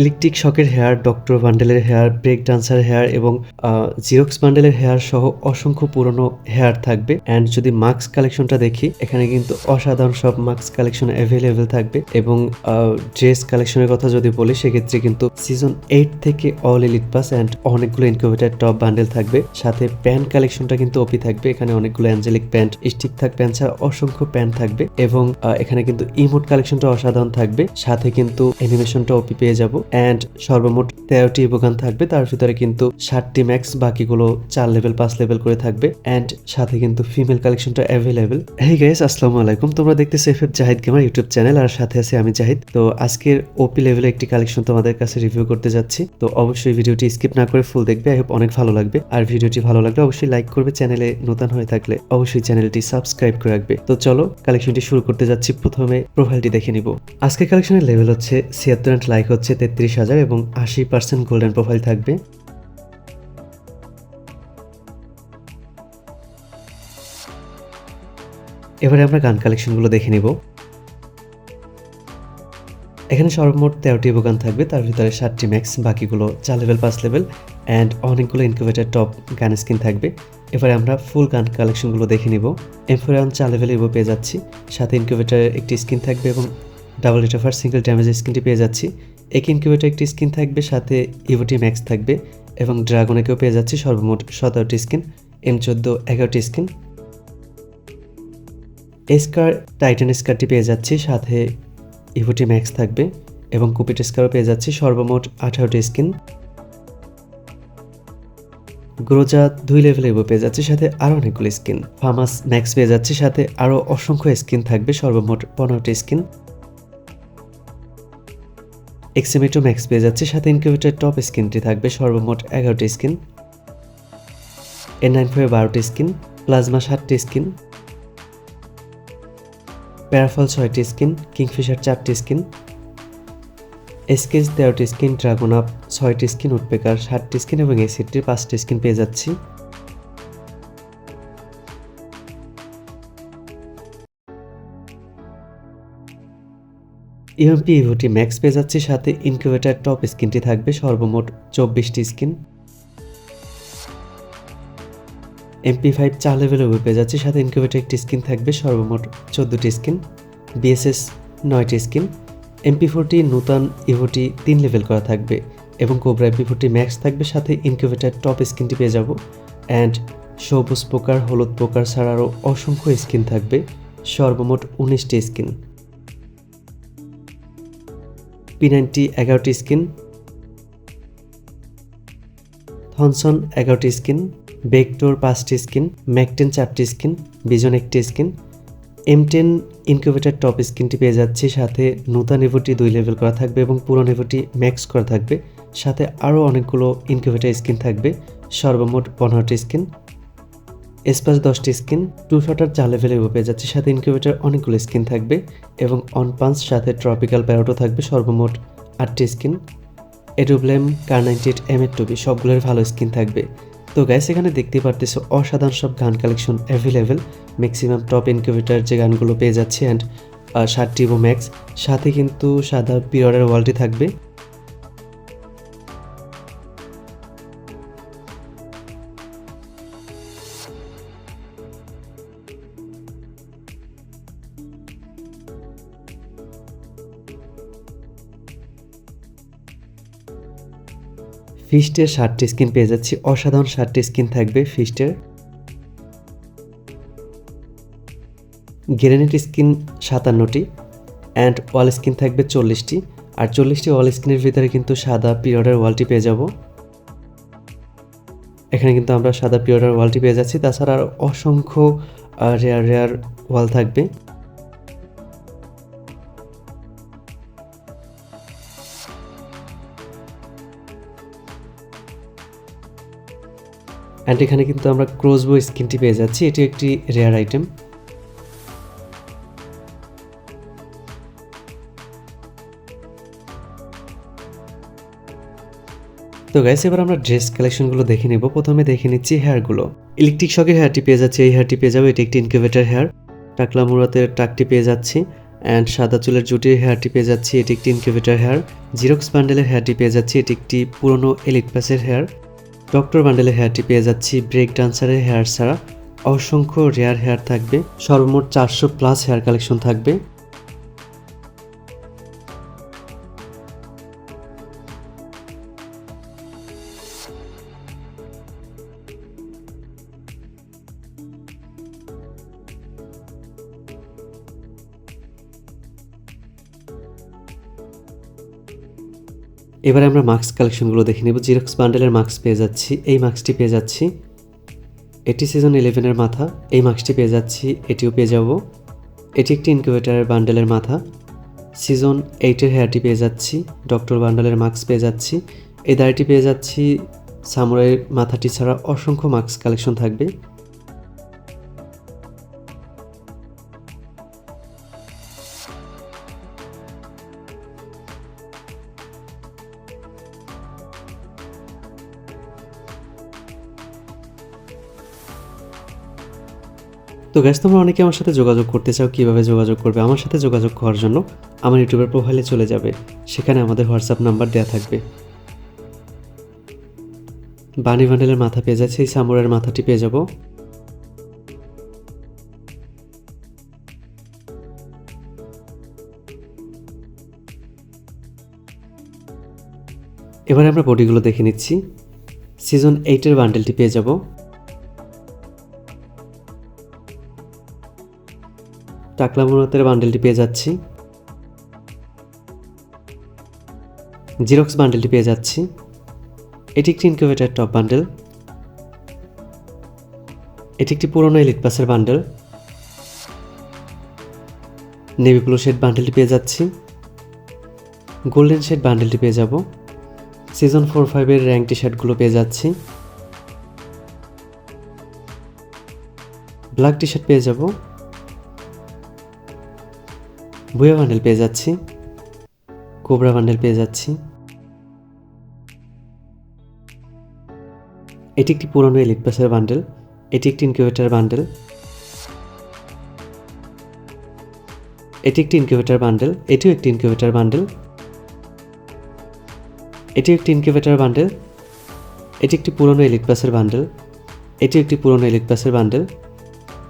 Electric শকের hair, doctor বান্ডেলের hair, break dancer hair এবং জিরক্স বান্ডেলের হেয়ার সহ অসংখ্য পুরনো হেয়ার থাকবে। অ্যান্ড যদি মাস্ক কালেকশনটা দেখি, এখানে কিন্তু অসাধারণ সব মাস্ক কালেকশন অ্যাভেলেবেল থাকবে। এবং ড্রেস কালেকশনের কথা যদি বলি, সেক্ষেত্রে কিন্তু সিজন এইট থেকে অল এলিট পাস অ্যান্ড অনেকগুলো ইনকিউবেটার টপ বান্ডেল থাকবে। সাথে প্যান্ট কালেকশনটা কিন্তু ওপি থাকবে। এখানে অনেকগুলো অ্যাঞ্জেলিক প্যান্ট, স্টিক থাক, প্যান্ট ছাড়া অসংখ্য প্যান্ট থাকবে। এবং এখানে কিন্তু ইমোট কালেকশনটা অসাধারণ থাকবে। সাথে কিন্তু অ্যানিমেশনটা ওপি পেয়ে যাব। অ্যান্ড সর্বমোট তেরোটি ইবোগান থাকবে। তার ভিতরে কিন্তু ষাটটি ম্যাক্স বাকিগুলো চার লেভেল পাঁচ লেভেল করে থাকবে। অ্যান্ড সাথে কিন্তু ফিমেল কালেকশনটা অ্যাভেলেবেল হে গাইস আসসালামু আলাইকুম। তোমরা দেখতেছো F F Zahid gamer YouTube channel আর সাথে আছে আমি জাহিদ। তো আজকের ওপি লেভেলে একটি কালেকশন তোমাদের কাছে রিভিউ করতে যাচ্ছি। তো অবশ্যই ভিডিওটি স্কিপ না করে ফুল দেখবে। আই হোপ অনেক ভালো লাগবে। আর ভিডিওটি ভালো লাগলে অবশ্যই লাইক করবে। চ্যানেলে নতুন হয়ে থাকলে অবশ্যই চ্যানেলটি সাবস্ক্রাইব করে রাখবে। তো চলো কালেকশনটি শুরু করতে যাচ্ছি। প্রথমে প্রোফাইলটি দেখে নিব। আজকের কালেকশনের লেভেল হচ্ছে ছিয়াত্তর লাইক হচ্ছে তেত্রিশ হাজার এবং আশি পার্সেন্ট গোল্ডেন প্রোফাইল থাকবে। এবারে আমরা গান কালেকশনগুলো দেখে নিব। এখানে সর্বমোট তেরোটি বোগান থাকবে, তার ভিতরে ষাটটি ম্যাক্স বাকিগুলো চার লেভেল পাঁচ লেভেল অ্যান্ড অনেকগুলো ইনকিউবেটার টপ গান স্কিন থাকবে। এবারে আমরা ফুল গান কালেকশনগুলো দেখে নিব। এমফোরিয়ন চার লেভেল এবো পেয়ে যাচ্ছি, সাথে ইনকিউবেটারের একটি স্কিন থাকবে এবং ডাবল রিটাফার সিঙ্গেল ড্যামেজ স্কিনটি পেয়ে যাচ্ছি। এক ইনকিউবেটার একটি স্কিন থাকবে, সাথে ইভোটি ম্যাক্স থাকবে এবং ড্রাগনেকেও পেয়ে যাচ্ছি সর্বমোট সতেরোটি স্কিন এম চোদ্দ, এগারোটি স্কিন। এসকার টাইটান স্কারটি পেয়ে যাচ্ছি, সাথে ইভোটি ম্যাক্স থাকবে এবং কুপিট স্কারও পেয়ে যাচ্ছি সর্বমোট আঠারোটি স্কিন। গ্রোজা দুই লেভেলে এগো পেয়ে যাচ্ছে, সাথে আরও অনেকগুলো স্কিন। ফার্মাস ম্যাক্স পেয়ে যাচ্ছে, সাথে আরও অসংখ্য স্কিন থাকবে, সর্বমোট পনেরোটি স্কিন। এক্সিমেটো ম্যাক্স পেয়ে যাচ্ছে। সাথে ইনকিউবেটার টপ স্কিনটি থাকবে, সর্বমোট এগারোটি স্কিন এন নাইন ফাইভ বারোটি স্কিন প্লাজমা সাতটি স্কিন প্যারাফল ছয়টি স্কিন কিংফিশার চারটি স্কিন এসকেস তেরোটি স্কিন ড্রাগন আপ ছয়টি স্কিন উডপেকার ষাটটি স্কিন এবং এসিডটির পাঁচটি স্কিন পেয়ে যাচ্ছি। ইএমপি ইভোটি ম্যাক্স পেয়ে যাচ্ছি সাথে ইনকিউবেটার টপ স্কিনটি থাকবে সর্বমোট চব্বিশটি স্কিন এমপি ফাইভ চার লেভেল ওভার পেয়ে যাচ্ছে, সাথে ইনকিউবেটার একটি স্কিন থাকবে সর্বমোট চোদ্দোটি স্কিন বিএসএস নয়টি স্কিন এমপি ফোরটি নূতন ইভোটি তিন লেভেল করা থাকবে এবং কোবরা এমপি ফোরটি ম্যাক্স থাকবে, সাথে ইনকিউবেটার টপ স্কিনটি পেয়ে যাব। অ্যান্ড সবুজ পোকার, হলুদ পোকার ছাড়া আরও অসংখ্য স্কিন থাকবে, সর্বমোট উনিশটি স্কিন পি নাইনটি এগারোটি স্কিন থনসন এগারোটি স্কিন বেকটোর পাঁচটি স্কিন ম্যাকটেন চারটি স্কিন বিজন একটি skin M ten incubator top স্কিনটি পেয়ে যাচ্ছি। সাথে নূতন ইভোটি দুই লেভেল করা থাকবে এবং পুরনো ইভোটি ম্যাক্স করা থাকবে। সাথে আরও অনেকগুলো ইনকিউবেটার স্কিন থাকবে। সর্বমোট পনেরোটি স্কিন এসপাস দশটি স্কিন, টু শটার চার লেভেলে পেয়ে যাচ্ছে, সাথে ইনকিউবেটার অনেকগুলো স্কিন থাকবে এবং অন পাঞ্চ সাথে ট্রপিক্যাল প্যারোটও থাকবে সর্বমোট আটটি স্কিন। এডুব্লেম কার নাইনটি এইট এম এর টুবি সবগুলোর ভালো স্কিন থাকবে। তো গ্যাস এখানে দেখতে পারতেছো অসাধারণ সব gun collection available maximum top incubator যে গানগুলো পেয়ে যাচ্ছে অ্যান্ড ষাট টিভো ম্যাক্স সাথে কিন্তু সাদা পিরিয়ডের ওয়ালটি থাকবে। ফিস্টের ষাটটি স্কিন পেয়ে যাচ্ছি। অসাধারণ ষাটটি স্কিন থাকবে ফিস্টের। গ্রেনেট স্কিন সাতান্নটি অ্যান্ড ওয়াল স্কিন থাকবে চল্লিশটি। আর চল্লিশটি ওয়াল স্কিনের ভিতরে কিন্তু সাদা পিরিয়ডের ওয়ালটি পেয়ে যাব। এখানে কিন্তু আমরা সাদা পিরিয়ডের ওয়ালটি পেয়ে যাচ্ছি। তাছাড়া আর অসংখ্য রেয়ার রেয়ার ওয়াল থাকবে। অ্যান্ড এখানে কিন্তু আমরা ক্রোজবো স্কিনটি পেয়ে যাচ্ছি। এটি একটি রেয়ার আইটেম তো গাইস এবার আমরা ড্রেস কালেকশনগুলো দেখে নেব। প্রথমে দেখে নিচ্ছি হেয়ারগুলো ইলেকট্রিক শকের হেয়ারটি পেয়ে যাচ্ছে। এই হেয়ারটি পেয়ে যাব। এটি একটি ইনকিউবেটার হেয়ার টাকলা মুরাতের টাকটি পেয়ে যাচ্ছি। অ্যান্ড সাদা চুলের জুটির হেয়ারটি পেয়ে যাচ্ছি। এটি একটি ইনকিউবেটার হেয়ার জিরক্স বান্ডেলের হেয়ারটি পেয়ে যাচ্ছি। এটি একটি পুরনো এলিট পাসের হেয়ার ডক্টর বান্ডেলের হেয়ারটি পেয়ে যাচ্ছি, ব্রেক ডান্সারের হেয়ার ছাড়া। অসংখ্য রেয়ার হেয়ার থাকবে, সর্বমোট চারশো প্লাস হেয়ার কালেকশন থাকবে। এবারে আমরা মাস্ক কালেকশনগুলো দেখে নেব। জিরক্স বান্ডেলের মাস্ক পেয়ে যাচ্ছি। এই মাস্কটি পেয়ে যাচ্ছি। এটি সিজন ইলেভেনের মাথা। এই মাস্কটি পেয়ে যাচ্ছি। এটিও পেয়ে যাব। এটি একটি ইনকিউবেটারের বান্ডেলের মাথা। সিজন এইটের হেয়ারটি পেয়ে যাচ্ছি। ডক্টর বান্ডেলের মাস্ক পেয়ে যাচ্ছি। এই দাড়িটি পেয়ে যাচ্ছি। সামুরাইয়ের মাথাটি ছাড়া অসংখ্য মাস্ক কালেকশন থাকবে। তো গ্যাস তোমরা অনেকে আমার সাথে যোগাযোগ করতে চাও, কীভাবে যোগাযোগ করবে? আমার সাথে যোগাযোগ করার জন্য আমার ইউটিউবের প্রোফাইলে চলে যাবে। সেখানে আমাদের হোয়াটসঅ্যাপ নাম্বার দেওয়া থাকবে। বানি বান্ডেলের মাথা পেয়ে যাচ্ছে, এই সামুরের মাথাটি পেয়ে যাব। এবারে আমরা বডিগুলো দেখে নিচ্ছি। সিজন এইটের বান্ডেলটি পেয়ে যাব। টাকলা মুরাতের বান্ডেলটি পেয়ে যাচ্ছি। জিরক্স বান্ডেলটি পেয়ে যাচ্ছি। এটি একটি ইনকিউবেটার টপ বান্ডেল এটি একটি পুরনো এলিট পাসের বান্ডেল নেভি ব্লু শেড বান্ডেলটি পেয়ে যাচ্ছি। গোল্ডেন শেড বান্ডেলটি পেয়ে যাব। সিজন ফোর ফাইভের র্যাঙ্ক টি শার্টগুলো পেয়ে যাচ্ছি। ব্ল্যাক টি শার্ট পেয়ে যাব। বুয়া বান্ডেল পেয়ে যাচ্ছি। কোবরা বান্ডেল পেয়ে যাচ্ছি। এটি একটি পুরনো এলিট বান্ডেল। এটি একটি ইনকিউবেটার বান্ডেল। এটি একটি ইনকিউবেটার বান্ডেল। এটিও একটি ইনকিউবেটার বান্ডেল। এটি একটি ইনকিউবেটার বান্ডেল। এটি একটি পুরনো এলিট বান্ডেল। এটি একটি পুরনো এলিট বান্ডেল।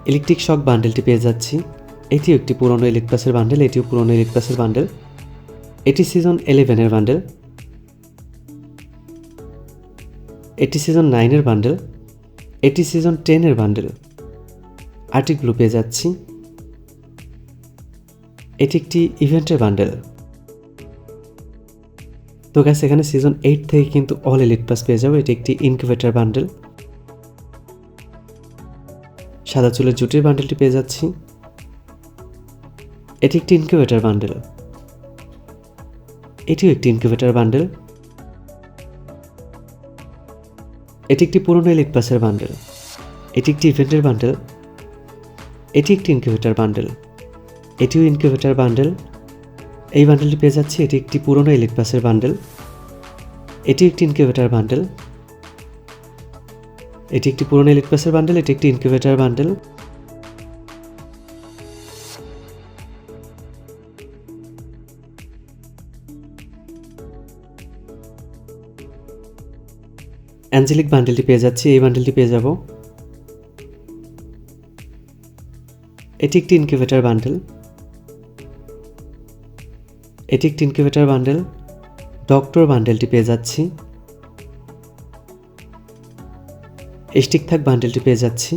ইলেকট্রিক শক বান্ডেলটি পেয়ে যাচ্ছি। এটিও একটি পুরনো এলিট পাসের বান্ডেল এটিও পুরনো এলিট পাসের বান্ডেল এটি সিজন ইলেভেনের বান্ডেল এটি সিজন নাইনের বান্ডেল এটি সিজন টেনের বান্ডেল আর্টিকগুলো পেয়ে যাচ্ছি। এটি একটি ইভেন্টের বান্ডেল তো গ্যাস এখানে সিজন এইট থেকে কিন্তু অল এলিট পাস পেয়ে যাব। এটি একটি ইনকিউবেটার বান্ডেল সাদা চুলের জুটির বান্ডেলটি পেয়ে যাচ্ছি। এটি একটি ইনকিউবেটার বান্ডেল এটিও একটি ইনকিউবেটার বান্ডেল এটি একটি পুরনো এলিট পাসের বান্ডেল এটি একটি ইভেন্টের বান্ডেল এটি একটি ইনকিউবেটার বান্ডেল এটিও ইনকিউবেটার বান্ডেল এই বান্ডেলটি পেয়ে যাচ্ছি, এটি একটি পুরনো এলিট পাসের বান্ডেল এটি একটি ইনকিউবেটার বান্ডেল এটি একটি পুরনো এলিট পাসের বান্ডেল এটি একটি ইনকিউবেটার বান্ডেল অ্যাঞ্জেলিক বান্ডেলটি পেয়ে যাচ্ছি। এই বান্ডেলটি পেয়ে যাব। এটি একটি ইনকিউবেটার বান্ডেল এটি একটি ইনকিউবেটার বান্ডেল ডক্টর বান্ডেলটি পেয়ে যাচ্ছি। স্টিক থাক বান্ডেলটি পেয়ে যাচ্ছি।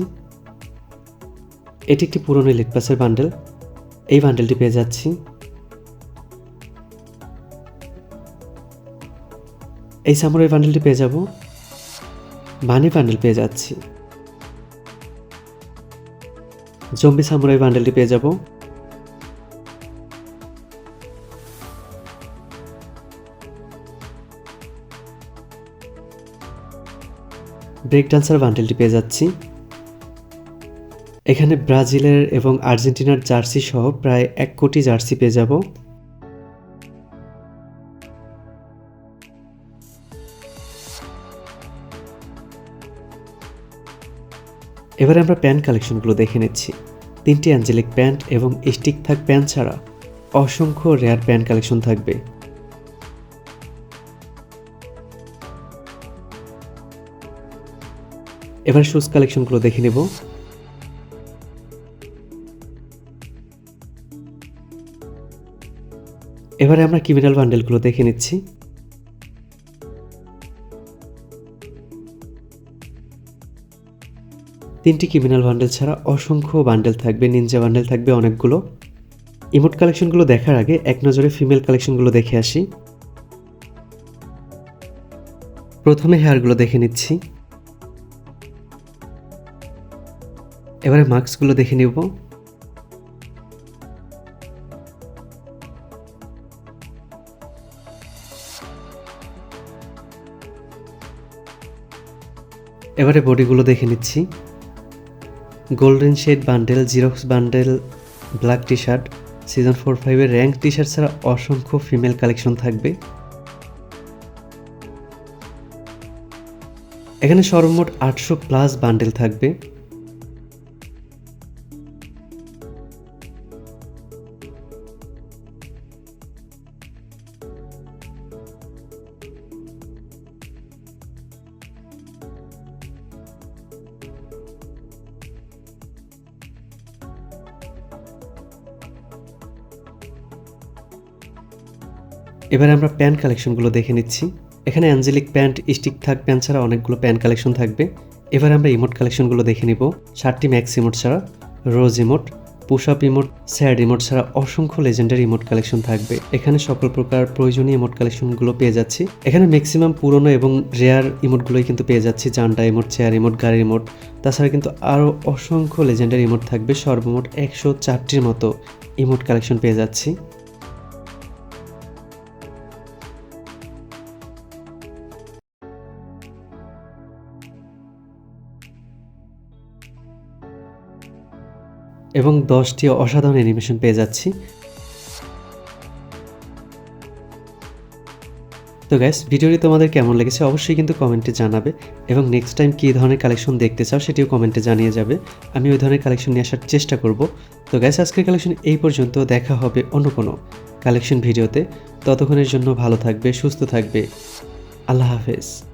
এটি একটি পুরনো ইলেকপাসের বান্ডেল এই বান্ডেলটি পেয়ে যাচ্ছি। এই সামুরাই বান্ডেলটি পেয়ে যাব। বানি বান্ডেল পেয়ে যাচ্ছি। জম্বি সামুরাই বান্ডেলটি পেয়ে যাব। ব্রেক ডান্সার বান্ডেলটি পেয়ে যাচ্ছি। এখানে ব্রাজিলের এবং আর্জেন্টিনার জার্সি সহ প্রায় এক কোটি জার্সি পেয়ে যাব। এবারে আমরা প্যান্ট কালেকশনগুলো দেখে নিচ্ছি। তিনটি অ্যাঞ্জেলিক প্যান্ট এবং স্টিক থাক প্যান্ট ছাড়া অসংখ্য রেয়ার প্যান্ট কালেকশন থাকবে। এবার শুজ কালেকশনগুলো দেখে নেব। এবারে আমরা ক্রিমিনাল বান্ডেলগুলো দেখে নিচ্ছি। তিনটি ক্রিমিনাল বান্ডেল ছাড়া অসংখ্য বান্ডেল থাকবে নিনজা বান্ডেল থাকবে অনেকগুলো। ইমোট কালেকশনগুলো দেখার আগে এক নজরে ফিমেল কালেকশনগুলো দেখে আসি। প্রথমে হেয়ারগুলো দেখে নিচ্ছি। এবারে মাস্কগুলো দেখে নিব। এবারে বডিগুলো দেখে নিচ্ছি। Golden shade bundle xerox bundle black T shirt season four ফাইভের র্যাঙ্ক টি শার্ট ছাড়া অসংখ্য ফিমেল কালেকশন থাকবে। এখানে সর্বমোট আটশো প্লাস বান্ডেল থাকবে। এবারে আমরা প্যান্ট কালেকশনগুলো দেখে নিচ্ছি। এখানে অ্যাঞ্জেলিক প্যান্ট, স্টিক থাক, প্যান্ট ছাড়া অনেকগুলো প্যান্ট কালেকশন থাকবে। এবার আমরা ইমোট কালেকশনগুলো দেখে নিব। ষাটটি ম্যাক্স ইমোট ছাড়া, rose emote push up emote, sad emote ছাড়া অসংখ্য লেজেন্ডারি ইমোট কালেকশন থাকবে। এখানে সকল প্রকার প্রয়োজনীয় ইমোট কালেকশনগুলো পেয়ে যাচ্ছি। এখানে ম্যাক্সিমাম পুরনো এবং রেয়ার ইমোটগুলোই কিন্তু পেয়ে যাচ্ছি। জান্ডা ইমোট, চেয়ার ইমোট গাড়ির ইমোট। তাছাড়া কিন্তু আরও অসংখ্য লেজেন্ডারি ইমোট থাকবে। সর্বমোট একশো চারটির মতো ইমোট কালেকশন পেয়ে যাচ্ছি। এবং দশটি অসাধারণ অ্যানিমেশন পেয়ে যাচ্ছি। তো গ্যাস ভিডিওটি তোমাদের কেমন লেগেছে অবশ্যই কিন্তু কমেন্টে জানাবে এবং নেক্সট টাইম কী ধরনের কালেকশন দেখতে চাও সেটিও কমেন্টে জানিয়ে যাবে। আমি ওই ধরনের কালেকশন নিয়ে আসার চেষ্টা করব। তো গ্যাস আজকের কালেকশন এই পর্যন্ত, দেখা হবে অন্য কোনো কালেকশন ভিডিওতে ততক্ষণের জন্য ভালো থাকবে, সুস্থ থাকবে। আল্লাহ হাফেজ।